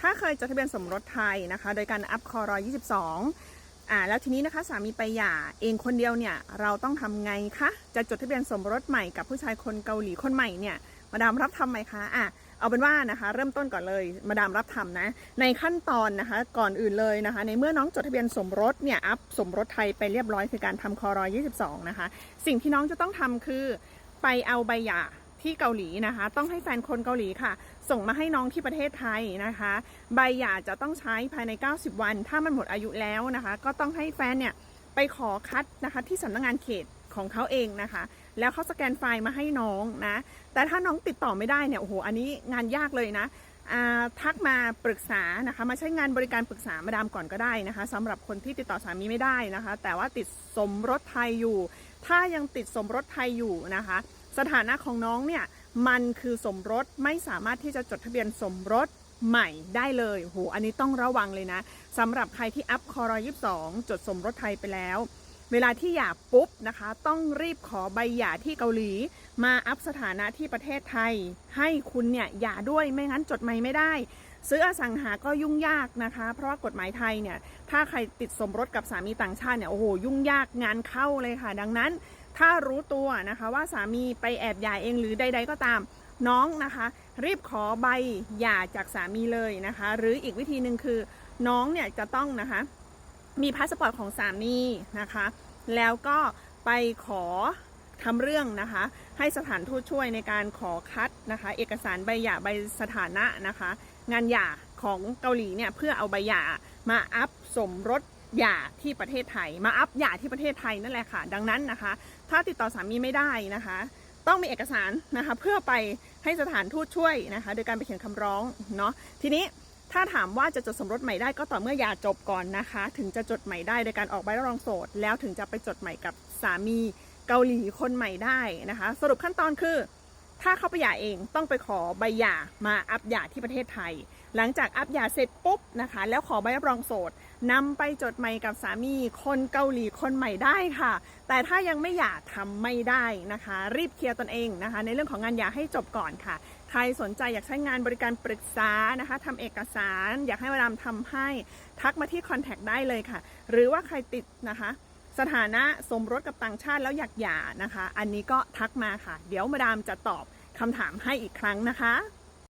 ถ้าเคยจดทะเบียนสมรสไทยนะคะ โดยการอัพคอรอ22อ่าแล้วทีนี้นะคะสามีไปหย่าเองคนเดียวเนี่ยเราต้องทำไงคะจะจดทะเบียนสมรสใหม่กับผู้ชายคนเกาหลีคนใหม่เนี่ยมาดามรับทำไหมคะอะเอาเป็นว่านะคะ เริ่มต้นก่อนเลยมาดามรับทำนะ ในขั้นตอนนะคะ ก่อนอื่นเลยนะคะ ในเมื่อน้องจดทะเบียนสมรสเนี่ยอัพสมรสไทยไปเรียบร้อยคือการทำคอรอ22 นะคะ สิ่งที่น้องจะต้องทำคือไปเอาใบหย่า ที่เกาหลีนะคะ ต้องให้แฟนคนเกาหลีค่ะ ส่งมาให้น้องที่ประเทศไทยนะคะ ใบหย่าจะต้องใช้ภายใน 90 วัน ถ้ามันหมดอายุแล้วนะคะ ก็ต้องให้แฟนเนี่ยไปขอคัดนะคะที่สำนักงานเขตของเขาเองนะคะ แล้วเขาสแกนไฟล์มาให้น้องนะ แต่ถ้าน้องติดต่อไม่ได้เนี่ยโอ้โหอันนี้งานยากเลยนะทักมาปรึกษานะคะมาใช้งานบริการปรึกษามาดามก่อนก็ได้นะคะสำหรับคนที่ติดต่อสามีไม่ได้นะคะ แต่ว่าติดสมรสไทยอยู่ ถ้ายังติดสมรสไทยอยู่นะคะ สถานะของน้องเนี่ยมันคือสมรสไม่สามารถที่จะจดทะเบียนสมรสใหม่ได้เลยโหอันนี้ต้องระวังเลยนะสำหรับใครที่อัพคอรอ22จดสมรสไทยไปแล้ว เวลาที่หย่าปุ๊บนะคะ ต้องรีบขอใบหย่าที่เกาหลี มาอัพสถานะที่ประเทศไทย ให้คุณเนี่ยหย่าด้วยไม่งั้นจดใหม่ไม่ได้ ซื้ออสังหาก็ยุ่งยากนะคะ เพราะว่ากฎหมายไทยเนี่ยถ้าใครติดสมรสกับสามีต่างชาติเนี่ยโอ้โหยุ่งยากงานเข้าเลยค่ะ ดังนั้น ถ้ารู้ตัวนะคะว่าสามีไปแอบหย่าเองหรือใด ๆ ก็ตามน้องนะคะ รีบขอใบหย่าจากสามีเลยนะคะ หรืออีกวิธีหนึ่งคือน้องเนี่ยจะต้องนะคะ มีพาสปอร์ตของสามีนะคะ แล้วก็ไปขอทำเรื่องนะคะ ให้สถานทูตช่วยในการขอคัดนะคะ เอกสารใบหย่าใบสถานะนะคะ งานหย่าของเกาหลีเนี่ยเพื่อเอาใบหย่ามาอัพสมรส หย่าที่ประเทศไทย มาอัพหย่าที่ประเทศไทยนั่นแหละค่ะ ดังนั้นนะคะ ถ้าติดต่อสามีไม่ได้นะคะ ต้องมีเอกสารนะคะเพื่อไปให้สถานทูตช่วยนะคะ โดยการไปเขียนคำร้องเนาะทีนี้ถ้าถามว่าจะจดสมรสใหม่ได้ก็ต่อเมื่อหย่าจบก่อนนะคะ ถึงจะจดใหม่ได้โดยการออกใบรับรองโสด แล้วถึงจะไปจดใหม่กับสามีเกาหลีคนใหม่ได้นะคะ สรุปขั้นตอนคือ ถ้าเขาไปหย่าเองต้องไปขอใบหย่ามาอัปหย่าที่ประเทศไทย หลังจากอัปหย่าเสร็จปุ๊บนะคะ แล้วขอใบรับรองโสด นำไปจดใหม่กับสามีคนเกาหลีคนใหม่ได้ค่ะ แต่ถ้ายังไม่หย่าทำไม่ได้นะคะ รีบเคลียร์ตนเองนะคะ ในเรื่องของงานหย่าให้จบก่อนค่ะ ใครสนใจอยากใช้งานบริการปรึกษานะคะทำเอกสาร อยากให้มาดามทำให้ ทักมาที่คอนแทคได้เลยค่ะ หรือว่าใครติดนะคะสถานะสมรสกับต่างชาติแล้วอยากหย่านะคะ อันนี้ก็ทักมาค่ะ เดี๋ยวมาดามจะตอบคำถามให้อีกครั้งนะคะ